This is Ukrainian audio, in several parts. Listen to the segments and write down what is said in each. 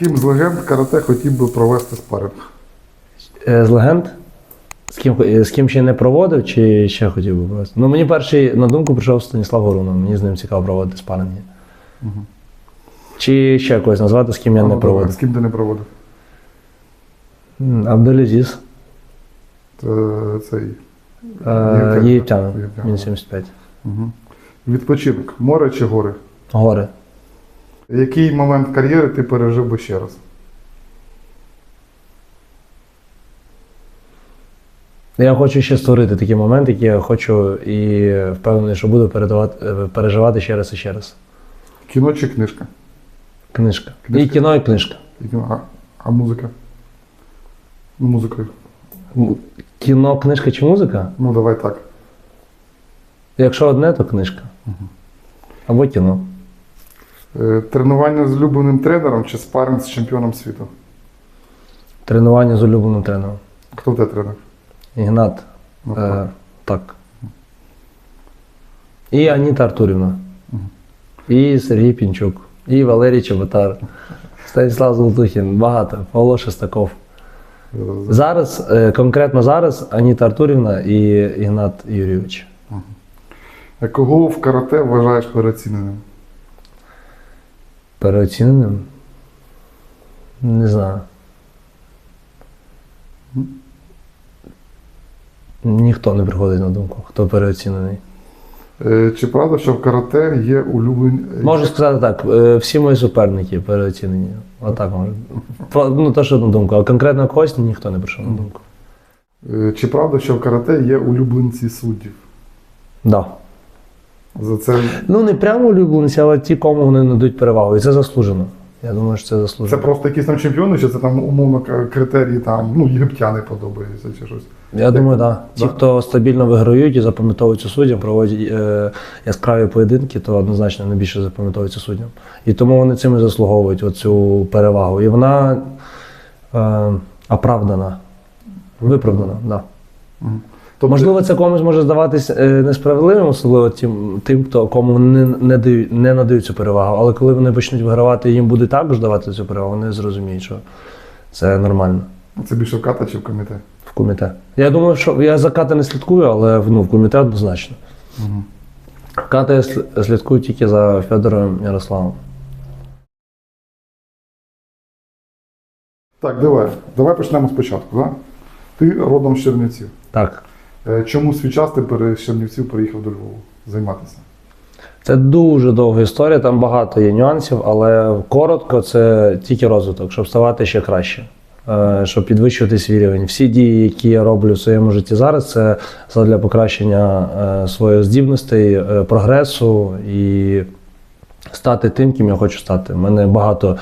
Ким з легенд карате хотів би провести спаринг? Е, З легенд? З ким, е, з ким ще не проводив, чи ще хотів би провести? Ну, мені перший на думку прийшов Станіслав Горунов. Мені з ним цікаво проводити спаринги. Чи ще когось назвати, з ким я А, не ну, проводив? З ким ти не проводив? М, Абдулязіз. Це, цей. Е. Єгиптянин. Він 75. Угу. Відпочинок. Море чи гори? Гори. Який момент кар'єри ти пережив би ще раз? Я хочу ще створити такі моменти, які я хочу і впевнений, що буду е, переживати ще раз і ще раз. Кіно чи книжка? Книжка. Книжка. І кіно, і книжка. І кіно. А, а музика? Ну, музикою. Кіно, книжка чи музика? Ну, давай так. Якщо одне, то книжка. Або кіно. Е, тренування з улюбленим тренером чи спаринг з чемпіоном світу? Тренування з улюбленим тренером. Хто тебе тренер? Ігнат. Ну, Е, так. І Аніта Артурівна. І Сергій Пінчук. І Валерій Чеботар. Станіслав Золотухін. Багато. Павло Шестаков. е, Зараз, е, конкретно зараз, Аніта Артурівна і Ігнат Юрійович. А кого в карате вважаєш переоціненим? Переоціненим? Не знаю. Ніхто не приходить на думку, хто переоцінений. Е, чи правда, що в карате є улюблені. Можу сказати так, е, всі мої суперники переоцінені. Отак можу. Ну, то, що на думку, а конкретно когось ніхто не прийшов на думку. Е, Чи правда, що в карате є улюбленці суддів? Да. За це Ну, не прямо улюбленці, але ті, кому вони надають перевагу. І це заслужено. Я думаю, що це заслужено. Це просто якісь там чемпіони, чи це там умовно критерії там, ну, єгиптяни подобаються чи щось. Я думаю, так. Да. Ті, хто стабільно виграють і запам'ятовуються суддям, проводять е, яскраві поєдинки, то однозначно найбільше запам'ятовуються суддям. І тому вони цим і заслуговують оцю перевагу. І вона е, оправдана, виправдана. Да. Тобто, Можливо, це комусь може здаватись е, несправедливим, особливо тим, тим хто кому не, не, дають, не надають цю перевагу. Але коли вони почнуть вигравати, їм буде також давати цю перевагу, вони зрозуміють, що це нормально це більше в ката чи в комітет? в комітет. Я думаю, що я за ката не слідкую, але ну, в комітет однозначно. Угу. Ката я слідкую тільки за Федором Ярославом. Так, давай. Давай почнемо спочатку. Да? Ти родом з Чернівців. Так. Е, Чому свій час ти з Чернівців приїхав до Львова займатися? Це дуже довга історія, там багато є нюансів, але коротко це тільки розвиток, щоб ставати ще краще, е, щоб підвищувати свій рівень. Всі дії, які я роблю в своєму житті зараз, це для покращення е, своїх здібностей, прогресу і стати тим, ким я хочу стати. У мене багато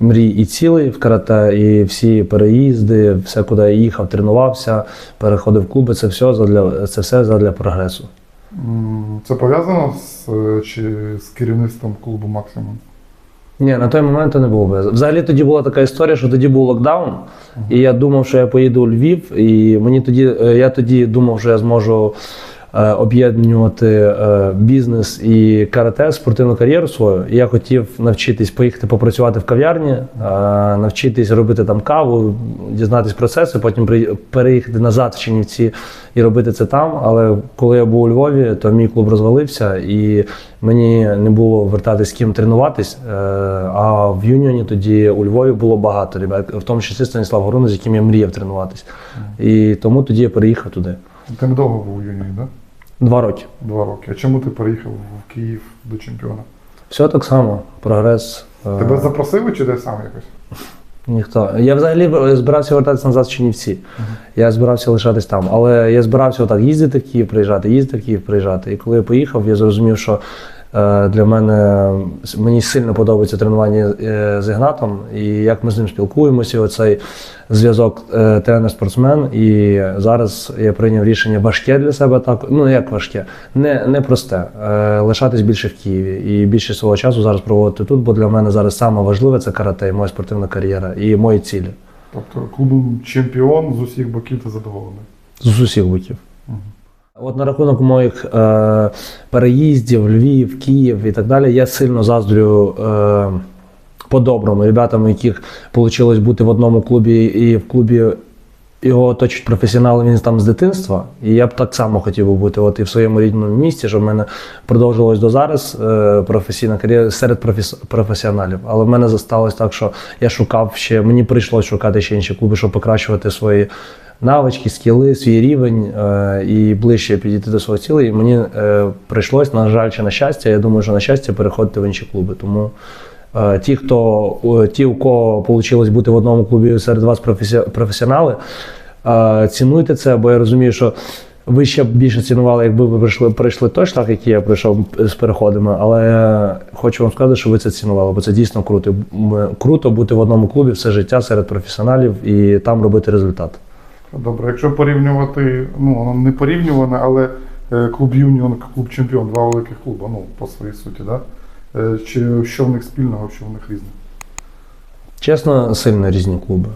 мрій і цілей в карате, і всі переїзди, все, куди я їхав, тренувався, переходив в клуби. Це все задля це все задля прогресу. Це пов'язано з, чи з керівництвом клубу Максимум? Ні, на той момент не було би. Взагалі тоді була така історія, що тоді був локдаун, і я думав, що я поїду у Львів, і мені тоді е, я тоді думав, що я зможу об'єднувати е, бізнес і карате, спортивну кар'єру свою. І я хотів навчитись поїхати попрацювати в кав'ярні, е, навчитись робити там каву, дізнатись процеси, потім переїхати назад в Чернівці і робити це там. Але коли я був у Львові, то мій клуб розвалився, і мені не було вертатись з ким тренуватись. Е, А в юніоні тоді у Львові було багато ребят, в тому числі Станіслав Горуна, з яким я мріяв тренуватись. І тому тоді я переїхав туди. Ти недовго був у Юнії, так? Два роки. Два роки. А чому ти переїхав в Київ до чемпіона? Все так само. Прогрес. е, Тебе запросили чи ти сам якось? Ніхто. Я взагалі збирався вертатися назад в Чернівці. Я збирався лишатись там. Але я збирався отак їздити в Київ, приїжджати, їздити в Київ, приїжджати. І коли я поїхав, я зрозумів, що е, для мене мені сильно подобається тренування е, з Ігнатом, і як ми з ним спілкуємося, оцей зв'язок е, тренер-спортсмен. І зараз я прийняв рішення важке для себе так. Ну як важке, не, не просте. Е, лишатись більше в Києві і більше свого часу зараз проводити тут, бо для мене зараз саме важливе це карате, і моя спортивна кар'єра і мої цілі Тобто клубом чемпіон з усіх боків ти задоволений. з усіх боків. От на рахунок моїх е, переїздів, Львів, Київ і так далі, я сильно заздрю е, по-доброму. Ребятам, яких вийшло бути в одному клубі і в клубі його оточують професіонали, він там з дитинства. І я б так само хотів би бути от і в своєму рідному місті, щоб в мене продовжилось до зараз е, професійна кар'єра серед професі- професіоналів. Але в мене засталось так, що я шукав ще, мені прийшлось шукати ще інші клуби, щоб покращувати свої навички, скіли, свій рівень е, і ближче підійти до свого цілей. І мені е, прийшлось, на жаль, чи на щастя, я думаю, що на щастя переходити в інші клуби. Тому Е, Ті, хто ті, у кого вийшло бути в одному клубі серед вас професі- професіонали, цінуйте це, бо я розумію, що ви ще більше цінували, якби ви прийшли, пройшли той шлях, який я пройшов з переходами. Але хочу вам сказати, що ви це цінували, бо це дійсно круто. Круто бути в одному клубі все життя серед професіоналів і там робити результат. Добре, якщо порівнювати, ну воно не порівнюване, але е, клуб Юніон, клуб Чемпіон, два великих клуби, ну, по своїй суті, да? Е, Чи що в них спільного, що в них різне? Чесно, сильно різні клуби.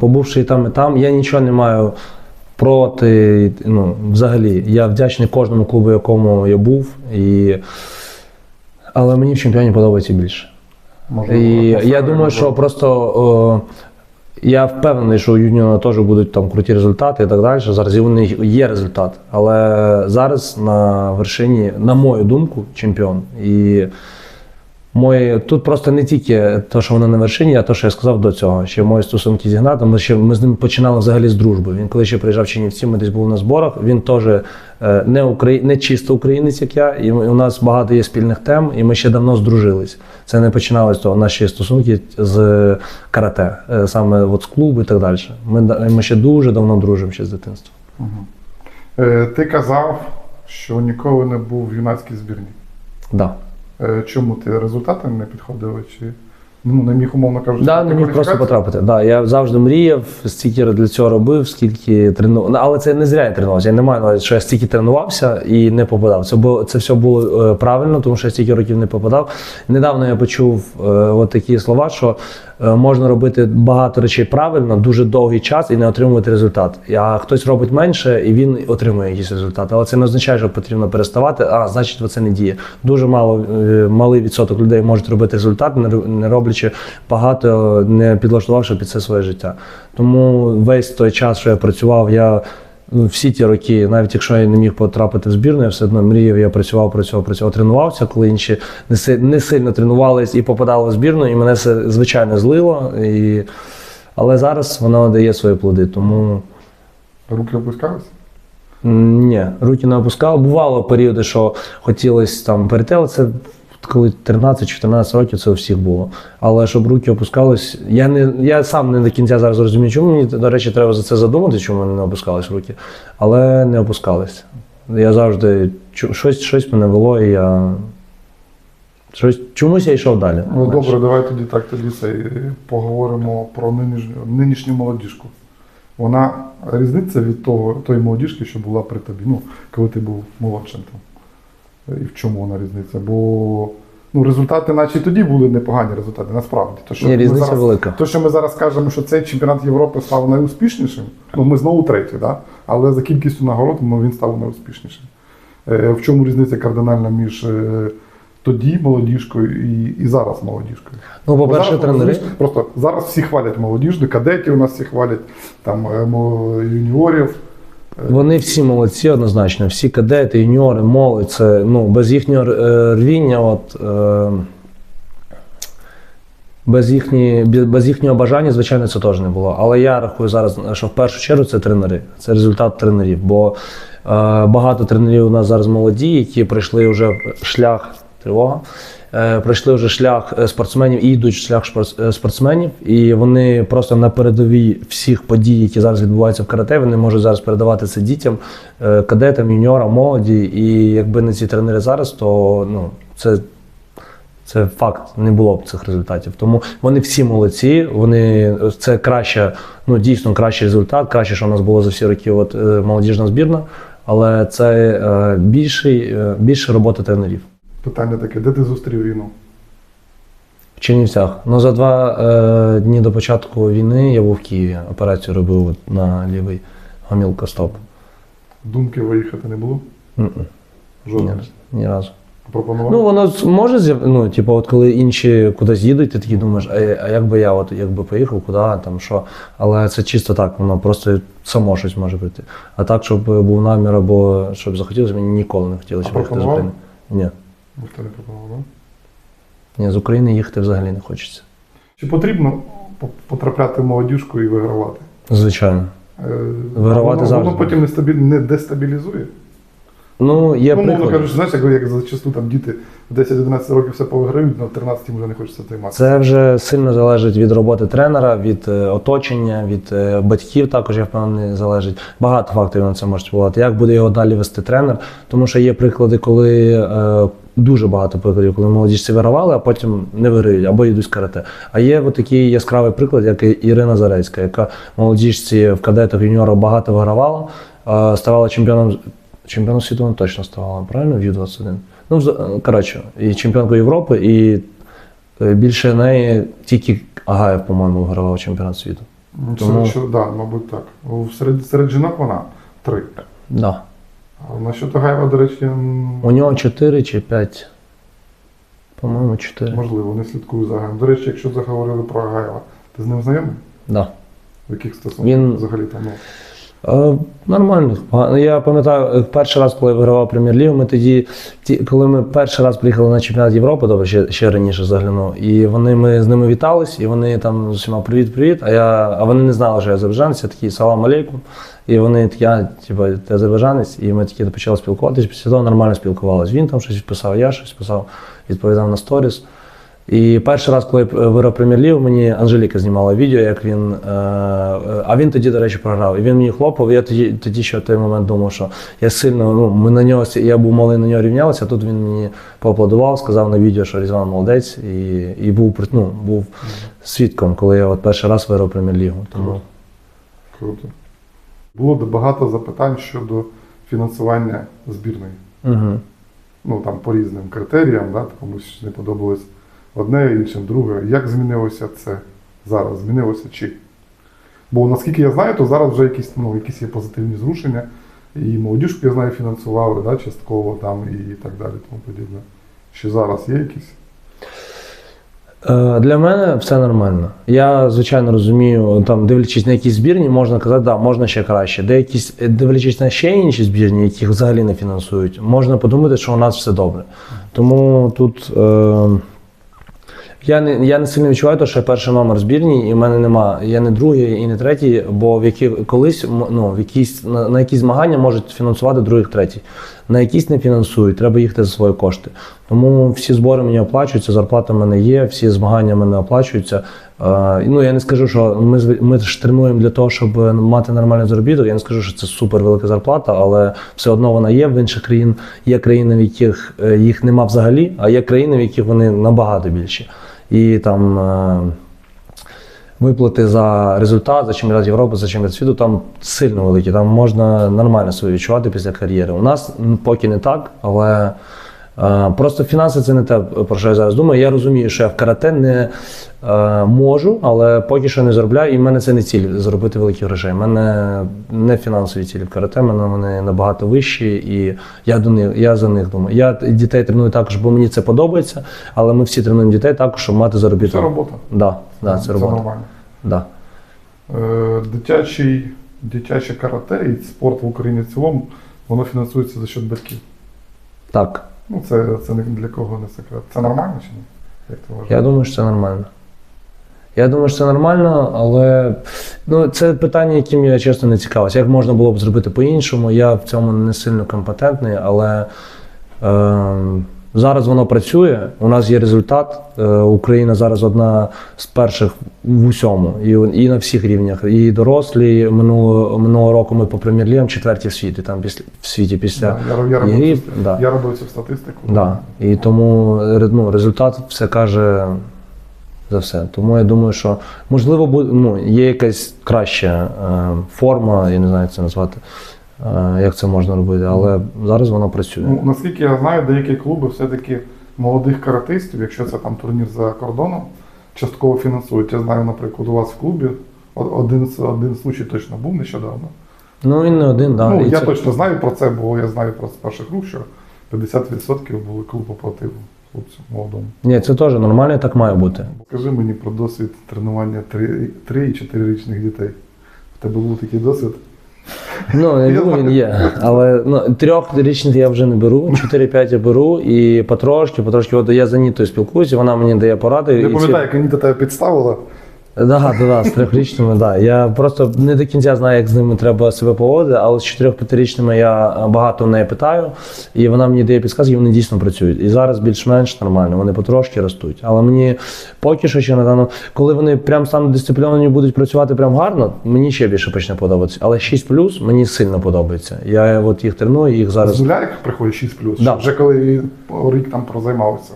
Побувши і там, і там, я нічого не маю проти. Ну, взагалі, я вдячний кожному клубу, якому я був. І... Але мені в чемпіоні подобається більше. Може, І я думаю, що просто о, я впевнений, що у Юніона теж будуть там круті результати і так далі. Зараз і них є результат. Але зараз на вершині, на мою думку, чемпіон. І мої, тут просто не тільки те, що вона на вершині, а те, що я сказав до цього. Ще мої стосунки з Ігнатом, ми ще ми з ним починали взагалі з дружби. Він коли ще приїжджав в Чернівці, ми десь були на зборах. Він теж е, не, украї... не чисто українець, як я, і у нас багато є спільних тем, і ми ще давно здружились. Це не починалось з того, наші стосунки з карате, е, саме от з клубу і так далі. Ми, ми ще дуже давно дружимо ще з дитинства. Е, Ти казав, що ніколи не був в юнацькій збірні. Да. Е, Чому ти результати не підходили? Чи ну, не міг, умовно кажучи, Да, не міг просто потрапити. Да, я завжди мріяв, стільки для цього робив, скільки тренував. Але це не зря я тренувався. Я не маю навіть, що я стільки тренувався і не попадав. Це було це все було е, правильно, тому що я стільки років не попадав. Недавно я почув е, от такі слова, що можна робити багато речей правильно, дуже довгий час і не отримувати результат. А хтось робить менше і він отримує якийсь результат. Але це не означає, що потрібно переставати. А значить, це не діє. Дуже мало е, малий відсоток людей можуть робити результат, не роблячи багато, не підлаштувавши під це своє життя. Тому весь той час, що я працював, я ну, всі ті роки, навіть якщо я не міг потрапити в збірну, я все одно мріяв, я працював, працював, працював, тренувався, коли інші не, не сильно тренувались і попадали в збірну, і мене це звичайно злило. І... Але зараз воно дає свої плоди. Тому Руки опускалися? Ні, руки не опускав. Бувало періоди, що хотілося там перейти, але це коли 13-14 років це у всіх було. Але щоб руки опускались, я не я сам не до кінця зараз розумію, чому мені, до речі, треба за це задумати, чому не опускались руки, але не опускались. Я завжди щось, щось мене вело, і я щось, чомусь я йшов далі. Ну добре, давай тоді так тоді це поговоримо про нинішню, нинішню молодіжку. Вона різниця від того, тої молодіжки, що була при тобі, ну, коли ти був молодшим там. І в чому вона різниця? Бо ну, результати, наче і тоді були непогані результати, насправді. То, що Ні, ми різниця зараз, велика. То, що ми зараз кажемо, що цей чемпіонат Європи став найуспішнішим, ну ми знову треті, да? але за кількістю нагород ну, він став найуспішнішим. Е, в чому різниця кардинальна між е, тоді молодіжкою і, і зараз молодіжкою? Ну, по-перше, зараз, тренери. Просто зараз всі хвалять молодіжну, кадетів у нас всі хвалять, там е, юніорів. Вони всі молодці однозначно, всі кадети, юніори, молодь. Це ну, без їхнього е, рвіння, от, е, без, їхні, без їхнього бажання, звичайно, це теж не було. Але я рахую зараз, що в першу чергу це тренери, це результат тренерів. Бо е, багато тренерів у нас зараз молоді, які пройшли вже шлях тривога. Е, Пройшли вже шлях е, спортсменів і йдуть шлях е, спортсменів, і вони просто на передовій всіх подій, які зараз відбуваються в карате, вони можуть зараз передавати це дітям, кадетам, юніорам, молоді. І якби не ці тренери зараз, то ну це це факт, не було б цих результатів. Тому вони всі молодці. Вони це краще, ну дійсно кращий результат, краще, що у нас було за всі роки. От молодіжна збірна, але це більший, більше роботи тренерів. Питання таке, де ти зустрів війну? В Чернівцях. Ну за два е, дні до початку війни я був в Києві. Операцію робив на лівий гомілкостоп. Думки виїхати не було? Ні, Жодного. ні разу. Пропонував? Ну, воно з- може з'яв... ну, типу, от коли інші кудись їдуть, ти такий думаєш, а, а як би я от, якби поїхав, куди, там що. Але це чисто так, воно просто само щось може прийти. А так, щоб був намір або щоб захотілося, мені ніколи не хотілося А поїхати з пропонував? України. Ні. Ніхто не пропонував, да? Ні, з України їхати взагалі не хочеться. Чи потрібно потрапляти в молодіжку і вигравати? Звичайно. Е, Вигравати воно, завжди. Воно потім не, стабіль... не дестабілізує. Ну, є ну, мовно кажучи, знаєш, як, як зачасту там діти в 10-11 років все повиграють, на 13 вже не хочеться займатися. Це вже сильно залежить від роботи тренера, від е, оточення, від е, батьків також, я впевнений, залежить. Багато факторів на це може впливати. Як буде його далі вести тренер? Тому що є приклади, коли дуже багато прикладів, коли молодіжці вигравали, а потім не виграють або йдуть з карате. А є такий яскравий приклад, як Ірина Зарецька, яка молодіжці в кадетах юніорах багато вигравала, ставала чемпіоном. Чемпіоном світу вона точно ставала, правильно? В Ю-21. Ну, коротше, і чемпіонкою Європи, і Е, Більше неї тільки Агаєв, по-моєму, вигравав чемпіонат світу. Ну, тому- Що, що, да, мабуть, так. Серед, серед жінок вона три. Да. А насчет Агаєва, до речі, У нього 4 чи 5. По-моєму, 4. можливо, не слідкую за Агаєм. До речі, якщо заговорили про Агаєва, ти з ним знайомий? Да. В яких стосунках Він- взагалі там? Ну, нормально. Я пам'ятаю, е, перший раз, коли я вигравав прем'єр-лігу, ми тоді, коли ми перший раз приїхали на чемпіонат Європи, добре, ще, ще раніше заглянув, і вони ми з ними вітались, і вони там з усіма привіт-привіт. А я, а вони не знали, що я азербайджанець, я такий салам алейкум. І вони а, типу, ти азербайджанець, і ми такі почали спілкуватися. Після того нормально спілкувалися. Він там щось писав, я щось писав, відповідав на сторіс. І перший раз, коли я виграв прем'єр-лігу, мені Анжеліка знімала відео, як він. Е, е, а він тоді, до речі, програв. І він мені хлопав. і Я тоді, тоді ще в той момент думав, що я сильно, ну, ми на нього, я був малий на нього рівнявся, а тут він мені поаплодував, сказав на відео, що Різван молодець, і, і був, ну, був свідком, коли я от перший раз виграв прем'єр-лігу. Тому круто. Було багато запитань щодо фінансування збірної. угу. Ну там по різним критеріям, да, комусь не подобалось одне, іншим друге. Як змінилося це зараз? Змінилося чи? Бо наскільки я знаю, то зараз вже якісь, ну, якісь є позитивні зрушення. І молодіжку, я знаю, фінансували да, частково там і так далі, тому подібне. Чи зараз є якісь? Е, Для мене все нормально. Я звичайно розумію, там дивлячись на якісь збірні, можна казати, да, можна ще краще. Деякісь дивлячись на ще інші збірні, яких взагалі не фінансують, можна подумати, що у нас все добре. Тому тут е, я не я не сильно відчуваю, те, що я перший номер збірні, і в мене нема. Я не другий і не третій, бо в які колись ну, в якісь на, на якісь змагання можуть фінансувати других третій. На якісь не фінансують, треба їхати за свої кошти. Тому всі збори мені оплачуються, зарплата в мене є, всі змагання в мене оплачуються. Е, ну я не скажу, що ми ми ж тренуємо для того, щоб мати нормальний заробіток. Я не скажу, що це супер велика зарплата, але все одно вона є. В інших країн є країни, в яких е, їх нема взагалі, а є країни, в яких вони набагато більші. І там. е, Виплати за результат, за чемпіонат Європи, за чемпіонат світу там сильно великі. Там можна нормально себе відчувати після кар'єри. У нас поки не так, але просто фінанси це не те, про що я зараз думаю. Я розумію, що я в карате не е, можу, але поки що не заробляю, і в мене це не ціль заробити великі грошей. У мене не фінансові цілі в карате, в мене вони набагато вищі, і я до них, я за них думаю. Я дітей треную також, бо мені це подобається, але ми всі тренуємо дітей також, щоб мати заробіток. Це робота. Да, да, це робота. нормально. Да. Е, дитячий, дитяче карате і спорт в Україні в цілому, воно фінансується за счет батьків. Так, Ну, це, це для кого не секрет. Це нормально чи ні? Як ти вважаєш? я думаю, що це нормально. Я думаю, що це нормально, але ну, це питання, яким я чесно не цікавився. Як можна було б зробити по-іншому? Я в цьому не сильно компетентний, але е, зараз воно працює. У нас є результат. Е, Україна зараз одна з перших в усьому, і, і на всіх рівнях. І дорослі минулого, минулого року ми по прем'єр-лігам четверті в світі, там після в світі після. Да, я, я, робив да. я робив цю статистику. Да. І тому ну, результат все каже за все. Тому я думаю, що можливо буде, ну, є якась краща е, форма, я не знаю, як це назвати, е, як це можна робити, але зараз воно працює. Ну, наскільки я знаю, деякі клуби все-таки молодих каратистів, якщо це там турнір за кордоном, частково фінансують. Я знаю, наприклад, у вас в клубі один, один случай точно був нещодавно. Ну він не один, да. ну, і я це- точно знаю про це, бо я знаю про з перших рук, що 50% були клуб оплатив хлопцю молодому. Ні, це теж нормально, так має бути. Скажи мені про досвід тренування 3 і 4-річних дітей. В тебе був такий досвід? Ну, не був, він є. Але ну, трьохрічних я вже не беру, 4-5 я беру, і потрошки, потрошки, от я за Нітою спілкуюся, вона мені дає поради. Я і ці- пам'ятаю, як Аніта тебе підставила. Да, да, да, з трьохрічними, да. Я просто не до кінця знаю, як з ними треба себе поводити, але з чотирьох-п'ятирічними я багато в неї питаю, і вона мені дає підказки, і вони дійсно працюють. І зараз більш-менш нормально, вони потрошки ростуть. Але мені поки що ще напевно, коли вони прям стануть дисципліновані, будуть працювати прям гарно, мені ще більше почне подобатися. Але 6 плюс мені сильно подобається. Я от їх треную, їх З зараз. нуля як приходить 6 плюс, Да. вже коли рік там прозаймався.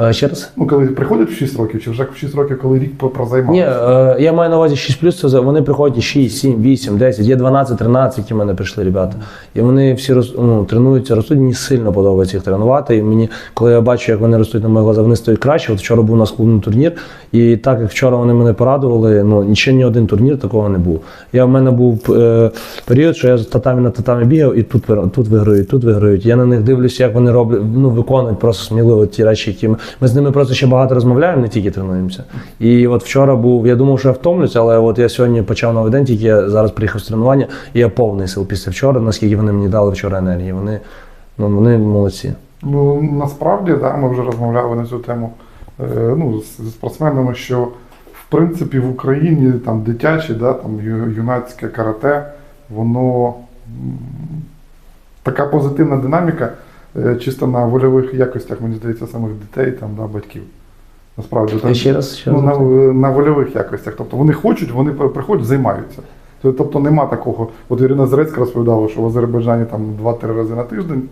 Е, Ще раз? Ну, коли приходять в 6 років, чи вже в 6 років, коли рік Ні, прозаймався? е, я маю на увазі 6 плюс, це за- вони приходять і 6, 7, 8, 10, є 12, 13, які в мене прийшли ребята. І вони всі роз, ну, тренуються, ростуть. Мені сильно подобається їх тренувати. І мені, коли я бачу, як вони ростуть на моїх глазах, вони стають краще. От вчора був у нас клубний турнір, і так як вчора вони мене порадували, ну ще ні один турнір такого не був. Я в мене був е, період, що я з татамі на татамі бігав, і тут тут виграють, тут виграють. Я на них дивлюся, як вони роблять, ну виконують просто сміливо ті речі, які ми, з ними просто ще багато розмовляємо, не тільки тренуємося. І от вчора був, я думав, що я втомлюся, але от я сьогодні почав новий день, тільки я зараз приїхав з тренування, і я повний сил після вчора, наскільки вони мені дали вчора енергії. Вони, ну, вони молодці. Ну, насправді, да, ми вже розмовляли на цю тему е, ну, з, спортсменами, що в принципі в Україні там дитяче, да, там юнацьке карате, воно така позитивна динаміка, чисто на вольових якостях, мені здається, самих дітей, там, да, батьків. Насправді, там, ще раз, ще ну, на, на вольових якостях. Тобто вони хочуть, вони приходять, займаються. Тобто нема такого. От Ірина Зарецька розповідала, що в Азербайджані там 2-3 рази на тиждень.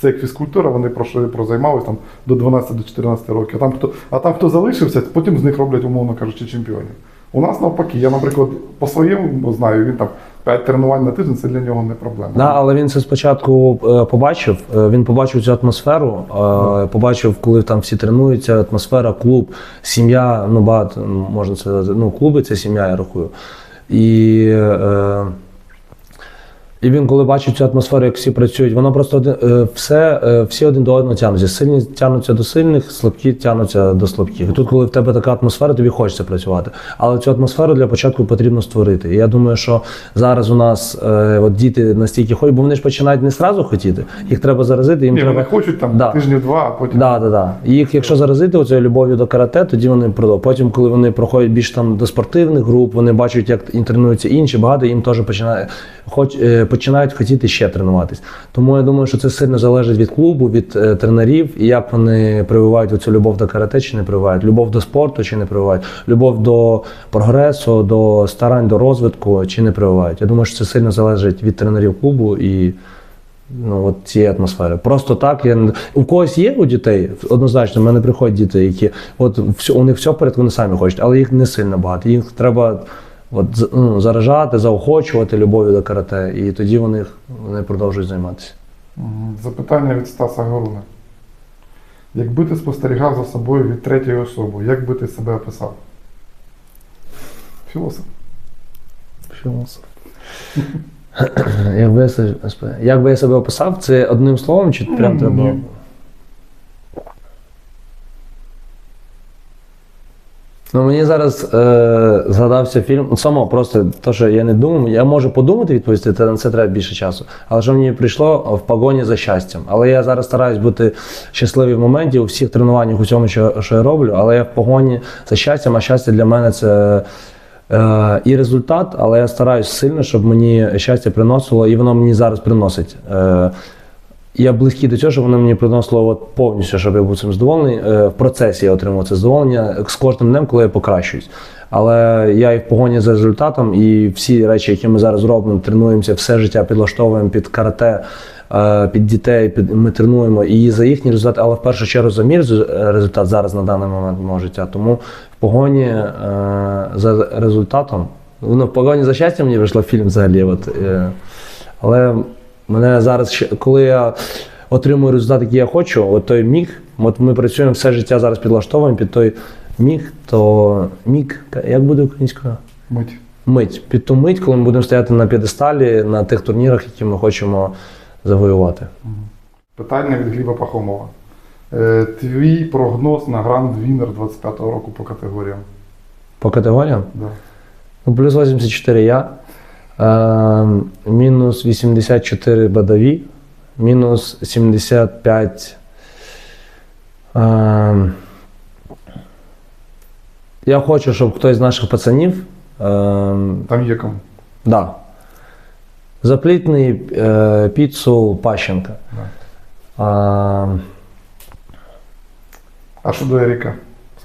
Це як фізкультура, вони пройшли, прозаймалися там до 12 до 14 років. А там хто, а там хто залишився, потім з них роблять, умовно кажучи, чемпіонів. У нас навпаки, я, наприклад, по своєму знаю, він там 5 тренувань на тиждень, це для нього не проблема. Да, але він це спочатку е, побачив. е, Він побачив цю атмосферу, е, побачив, коли там всі тренуються, атмосфера, клуб, сім'я. Ну багато можна сказати, ну клуби це сім'я, я рахую. І, е, і він, коли бачив цю атмосферу, як всі працюють, воно просто один, е, все, е, всі один до одного тягнуться. Сильні тягнуться до сильних, слабкі тягнуться до слабких. І тут, коли в тебе така атмосфера, тобі хочеться працювати. Але цю атмосферу для початку потрібно створити. І я думаю, що зараз у нас е, от діти настільки хочуть, бо вони ж починають не зразу хотіти. Їх треба заразити, їм Ні, треба. вони хочуть там Да. тижнів два, а потім. Да, да, да. І Їх, якщо заразити оцею любов'ю до карате, тоді вони продовжують. Потім, коли вони проходять більш там до спортивних груп, вони бачать, як тренуються інші, багато їм теж починає, хоч, починають хотіти ще тренуватись. Тому я думаю, що це сильно залежить від клубу, від е, тренерів, і як вони прививають оцю любов до карате чи не прививають, любов до спорту чи не прививають, любов до прогресу, до старань, до розвитку чи не прививають. Я думаю, що це сильно залежить від тренерів клубу і ну, от цієї атмосфери. Просто так. Я... У когось є у дітей, однозначно, в мене приходять діти, які от у них все порядку, вони самі хочуть, але їх не сильно багато. Їх треба от, ну, заражати, заохочувати любов'ю до карате, і тоді вони, вони продовжують займатися. Запитання від Стаса Горуна. Якби ти спостерігав за собою від третьої особи, як би ти себе описав? Філософ. Філософ. Якби я, се- як би я себе описав, це одним словом, чи прям треба. Ну, мені зараз е, згадався фільм. ну, Само просто те, що я не думав, я можу подумати відповісти, це на це треба більше часу. Але що мені прийшло в погоні за щастям. Але я зараз стараюсь бути щасливий в моменті у всіх тренуваннях, у цьому, що, що я роблю. Але я в погоні за щастям, а щастя для мене це. Е, і результат, але я стараюсь сильно, щоб мені щастя приносило, і воно мені зараз приносить. Е, я близький до цього, щоб воно мені приносило от повністю, щоб я був цим задоволений. Е, В процесі я отримав це задоволення з кожним днем, коли я покращуюсь. Але я і в погоні за результатом, і всі речі, які ми зараз робимо, тренуємося, все життя підлаштовуємо під карате, е, під дітей, під, ми тренуємо і за їхній результат, але в першу чергу за мій резу- результат зараз на даний момент мого життя. Тому в погоні е, за результатом, ну, в погоні за щастям мені вийшло фільм взагалі. От, але мене зараз, коли я отримую результат, який я хочу, от той міг, от ми працюємо все життя зараз підлаштовуємо під той міг, то міг, як буде українською? Мить. Мить. Під ту мить, коли ми будемо стояти на п'єдесталі на тих турнірах, які ми хочемо завоювати. Питання від Гліба Пахомова. Е, Твій прогноз на Гранд Вінер 25-го року по категоріям. По категоріям? Да. Ну, плюс 84 я. Е, мінус 84 бадаві. Мінус 75. Е, я хочу, щоб хтось з наших пацанів. Е, Там є кому. да, заплітний піцу Пащенка. А що до Еріка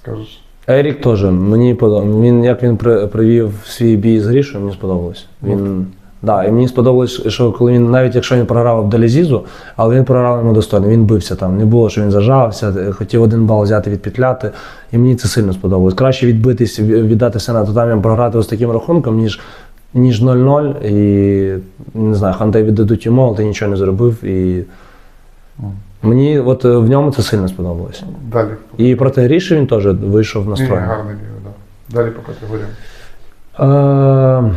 скажеш? Ерік теж мені подобається. Він як він при- привів свій бій з Грішою, мені сподобалось. Він, да, і мені сподобалось, що коли він, навіть якщо він програв Абдалізізу, але він програв йому достойно. Він бився там. Не було, що він зажався, хотів один бал взяти відпетляти. І мені це сильно сподобалось. Краще відбитись, ві- віддати все на татамі, програти ось таким рахунком, ніж. Ніж 0-0, і не знаю, хантай віддадуть йому, але ти нічого не зробив. І мені от е, в ньому це сильно сподобалося. Далі. І проти Гріші він теж вийшов на ні, гарний бій, да. Далі по категоріям. Е,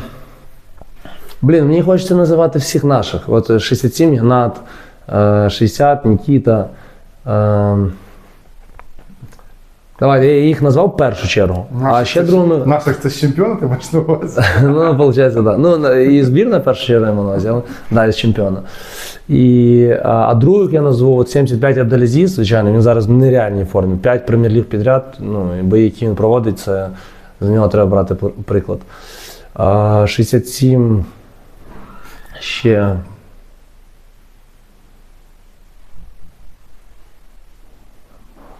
Блін, мені хочеться називати всіх наших. От е, 67 Гнат, е, 60 Нікіта. Е, Давай, я їх назвав в першу чергу. А ще це- другими. Наших це з чемпіона, ти маєш на увазі? Ну, виходить, так. Да. Ну, і збірна перша чергу я увазі, але далі з чемпіона. І, а, а других я назву от 75 Абдалізіз, звичайно, він зараз в нереальній формі. 5 прем'єр-ліг підряд, ну, і бої, які він проводить, це з нього треба брати приклад. А, 67 ще.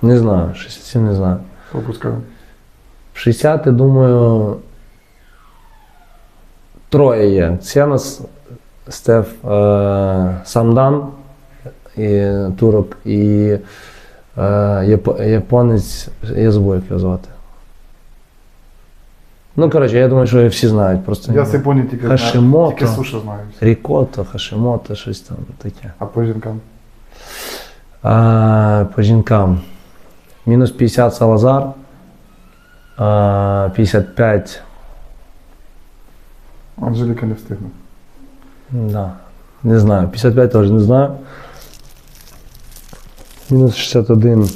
Не знаю, 67 не знаю. Пропускаю. 60, я думаю, троє є. Цянос, Стеф, е, Самдан, і, турок і е, японець, я забув, як його звати. Ну, коротше, я думаю, що всі знають. Просто Я з Японії тільки Хашимото. Тільки суші знаю. Рікото, Хашимото, щось там таке. А по жінкам? А, по жінкам. Мінус 50 Салазар. 55. Анжеліка не встигне. Да. Не знаю. 55 теж не знаю. Мінус 61.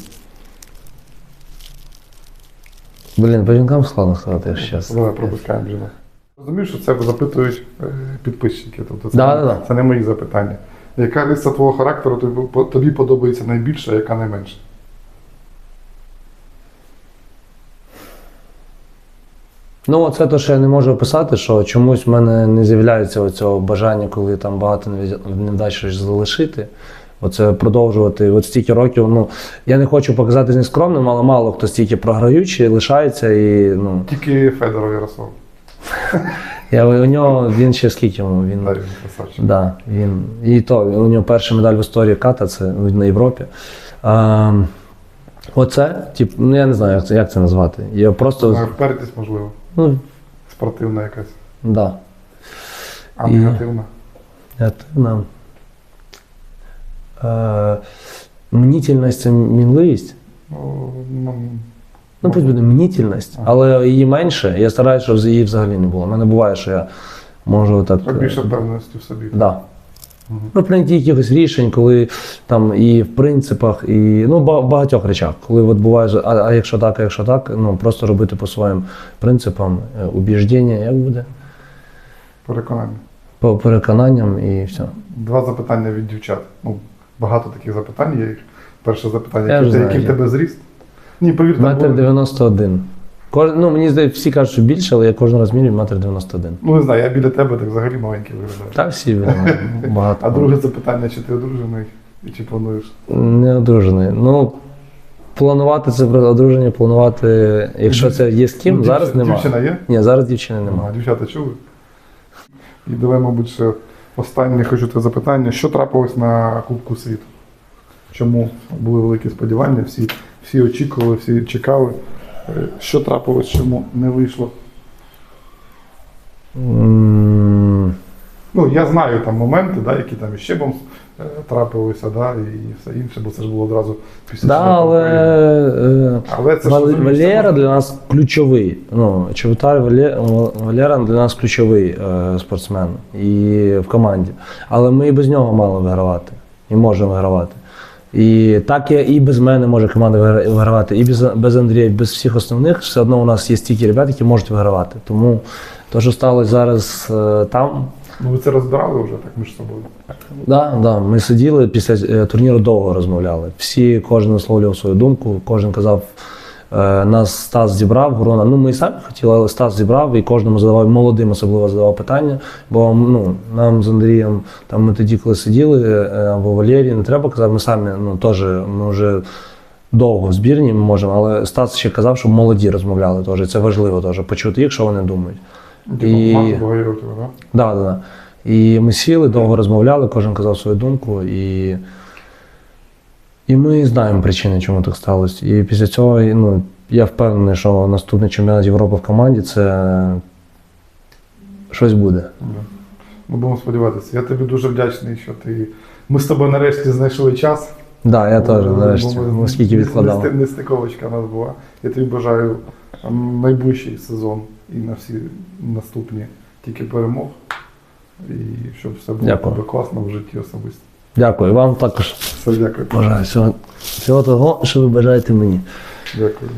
Блін, по жінкам складно сказати, якщо чесно. Давай пропускаємо жінок. Розумієш, що це запитують е, підписчики. Тобто це, Да, не- да, це не мої запитання. Яка риса твого характеру тобі подобається найбільше, а яка найменше? Ну, це те, що я не можу описати, що чомусь в мене не з'являється оцього бажання, коли там багато невіз- невдач щось залишити. Оце продовжувати от стільки років. Ну, я не хочу показатись нескромним, але мало хто стільки програючий, лишається і ну. Тільки Федоров Ярослав. Я, у нього він ще скільки йому? Він, Да, він красавчик. Да, він, і то, у нього перша медаль в історії ката, це на Європі. А, оце, тип, ну я не знаю, як це, як це назвати. Я просто. Знаю, Впертість, можливо. Ну, Спортивна якась. да. А І- негативна. Негативна. Е, мнітельність це мінливість. Ну, ну, пусть буде мнітельність, але її менше. Я стараюся, щоб її взагалі не було. У мене буває, що я можу так. так більше е, впевненості в собі. Да. Ну, прийнятті якихось рішень, коли там і в принципах, і ну, в багатьох речах. Коли от буває, а, а якщо так, а якщо так, ну просто робити по своїм принципам, е, убіждення, як буде, Переконання. по переконанням і все. Два запитання від дівчат. Ну, багато таких запитань є. Перше запитання, який, в тебе зріст? Ні, повір, Метр були- 91. Кож... Ну, мені здається, всі кажуть, що більше, але я кожен раз міряю метр 91. Ну, не знаю, я біля тебе так взагалі маленький виглядаю. Так всі ну, багато. А друге запитання, чи ти одружений і чи плануєш? Не одружений. Ну, планувати це про одруження, планувати, якщо це є з ким, Ну, зараз дівчина- немає. Дівчина є? Ні, зараз дівчини немає. А, дівчата чули? І давай, мабуть, ще останнє хочу те запитання. Що трапилось на Кубку світу? Чому були великі сподівання? Всі, всі очікували, всі чекали. Що трапилось, чому не вийшло? Ну, я знаю там моменти, да, які там іще бом е, трапилися, да, і все інше, бо це ж було одразу після Да, але, е, Але це Вал- розумієш, Валера для нас ключовий. Ну, Чевітар Валера для нас ключовий е, спортсмен і в команді. Але ми і без нього мали вигравати. І можемо вигравати. І так я і без мене може команда вигра- вигравати, і без, без Андрія, і без всіх основних. Все одно у нас є стільки ребят, які можуть вигравати. Тому те, що сталося зараз е, там, Ну ви це розбирали вже так між собою. Да, да. Ми сиділи після е, турніру довго розмовляли. Всі, кожен висловлював свою думку, кожен казав, нас Стас зібрав, Горона. Ну, ми і самі хотіли, але Стас зібрав і кожному задавав, молодим особливо задавав питання. Бо ну, нам з Андрієм, там ми тоді, коли сиділи, е, або Валерій, не треба казати, ми самі ну, теж ми вже довго в збірні ми можемо, але Стас ще казав, щоб молоді розмовляли теж. Це важливо теж почути їх, що вони думають. Типу, І-? Да, да, да. І ми сіли, довго розмовляли, кожен казав свою думку. І, і ми знаємо причини, чому так сталося. І після цього ну, я впевнений, що наступний чемпіонат Європи в команді це щось буде. Ми будемо сподіватися. Я тобі дуже вдячний, що ти. Ми з тобою нарешті знайшли час. Так, да, я теж нарешті, ми- скільки не- стиковочка у нас була. Я тобі бажаю найближчий сезон і на всі наступні тільки перемог. І щоб все було Дякую. класно в житті особисто. Дякую. Вам також Все, дякую. бажаю всього, всього того, що ви бажаєте мені. Дякую.